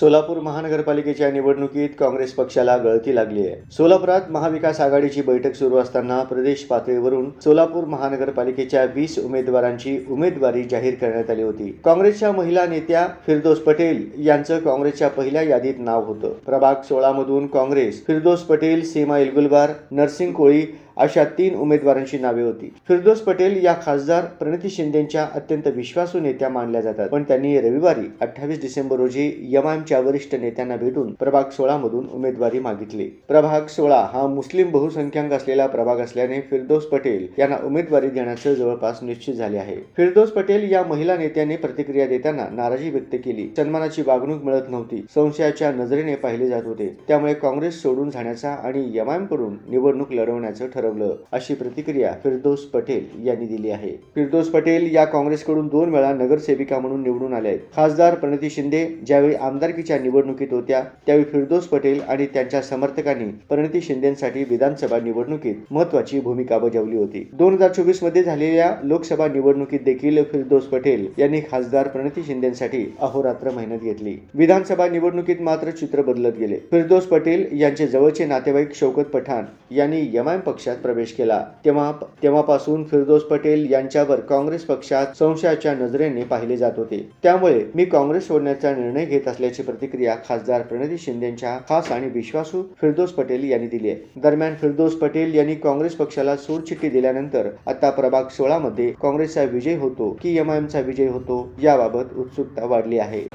सोलापूर महानगरपालिकेच्या निवडणुकीत काँग्रेस पक्षाला गळती लागली आहे. सोलापुरात महाविकास आघाडीची बैठक सुरू असताना प्रदेश पातळीवरून सोलापूर महानगरपालिकेच्या वीस उमेदवारांची उमेदवारी जाहीर करण्यात आली होती. काँग्रेसच्या महिला नेत्या फिरदोस पटेल यांचं काँग्रेसच्या पहिल्या यादीत नाव होतं. प्रभाग सोळा मधून काँग्रेस फिरदोस पटेल सीमा इलगुलबार नरसिंग कोळी अशा तीन उमेदवारांची नावे होती. फिरदोस पटेल या खासदार प्रणिती शिंदेच्या अत्यंत विश्वासू नेत्या मानल्या जातात. पण त्यांनी रविवारी अठ्ठावीस डिसेंबर रोजी यमामच्या वरिष्ठ नेत्यांना भेटून प्रभाग सोळा मधून उमेदवारी मागितली. प्रभाग सोळा हा मुस्लिम बहुसंख्याक असलेला प्रभाग असल्याने फिरदोस पटेल यांना उमेदवारी देण्याचं जवळपास निश्चित झाले आहे. फिरदोस पटेल या महिला नेत्याने प्रतिक्रिया देताना नाराजी व्यक्त केली. सन्मानाची वागणूक मिळत नव्हती. संशयाच्या नजरेने पाहिले जात होते. त्यामुळे काँग्रेस सोडून जाण्याचा आणि यमामकडून निवडणूक लढवण्याचं ठरवलं अशी प्रतिक्रिया फिरदोस पटेल यांनी दिली आहे. फिरदोस पटेल या काँग्रेसकडून दोन वेळा नगरसेविका म्हणून निवडून आल्या आहेत. खासदार प्रणिती शिंदे ज्यावेळी आमदारकीच्या निवडणुकीत होत्या त्यावेळी फिरदोस पटेल आणि त्यांच्या समर्थकांनी प्रणिती शिंदेसाठी विधानसभा निवडणुकीत महत्वाची भूमिका बजावली होती. दोन हजार चोवीसमध्ये झालेल्या लोकसभा निवडणुकीत देखील फिरदोस पटेल यांनी खासदार प्रणिती शिंदेसाठी अहोरात्र मेहनत घेतली. विधानसभा निवडणुकीत मात्र चित्र बदलत गेले. फिरदोस पटेल यांचे जवळचे नातेवाईक शौकत पठाण यांनी यमायम पक्षात प्रवेश केला. तेव्हा तेव्हापासून फिरदोस पटेल यांच्यावर काँग्रेस पक्षात संशयाच्या नजरेने पाहिले जात होते. त्यामुळे मी काँग्रेस सोडण्याचा निर्णय घेत असल्याची प्रतिक्रिया खासदार प्रणिती शिंदेच्या खास आणि विश्वासू फिरदोस पटेल यांनी दिली आहे. दरम्यान फिरदोस पटेल यांनी काँग्रेस पक्षाला सूरचिठ्ठी दिल्यानंतर आता प्रभाग सोळा मध्ये काँग्रेसचा विजय होतो की एमआयएमचा विजय होतो याबाबत उत्सुकता वाढली आहे.